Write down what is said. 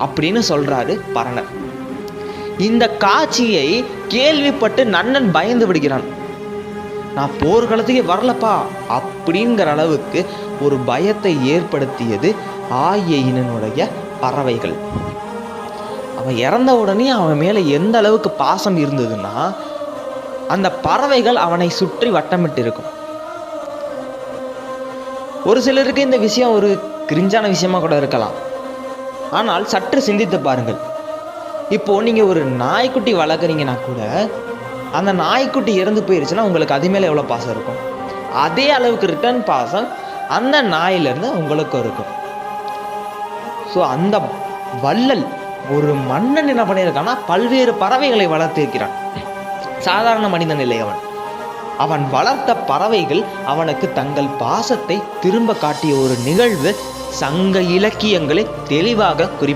அப்படின்னு சொல்றாரு பரணர். இந்த காட்சியை கேள்விப்பட்டு நன்னன் பயந்து விடுகிறான். நான் போர்க்களத்துக்கே வரலப்பா அப்படிங்கிற அளவுக்கு ஒரு பயத்தை ஏற்படுத்தியது ஆயினுடைய பறவைகள். அவன் இறந்த உடனே அவன் மேலே எந்த அளவுக்கு பாசம் இருந்ததுன்னா அந்த பறவைகள் அவனை சுற்றி வட்டமிட்டு இருக்கும் ஒரு சிலருக்கு இந்த விஷயம் ஒரு கிரிஞ்சான விஷயமா கூட இருக்கலாம். ஆனால் சற்று சிந்தித்து பாருங்கள். இப்போ நீங்கள் ஒரு நாய்க்குட்டி வளர்க்குறீங்கன்னா கூட அந்த நாய்க்குட்டி இறந்து போயிருச்சுன்னா உங்களுக்கு அது மேலே எவ்வளோ பாசம் இருக்கும்? அதே அளவுக்கு ரிட்டர்ன் பாசம் அந்த நாயிலிருந்து உங்களுக்கும் இருக்கும். ஸோ அந்த வள்ளல் ஒரு மன்னன் என்ன பண்ணியிருக்கான்னா பல்வேறு பறவைகளை வளர்த்திருக்கிறான். சாதாரண மனிதன் இல்லை அவன். அவன் வளர்த்த பறவைகள் அவனுக்கு தங்கள் பாசத்தை திரும்ப காட்டிய ஒரு நிகழ்வு சங்க இலக்கியங்களை தெளிவாக குறி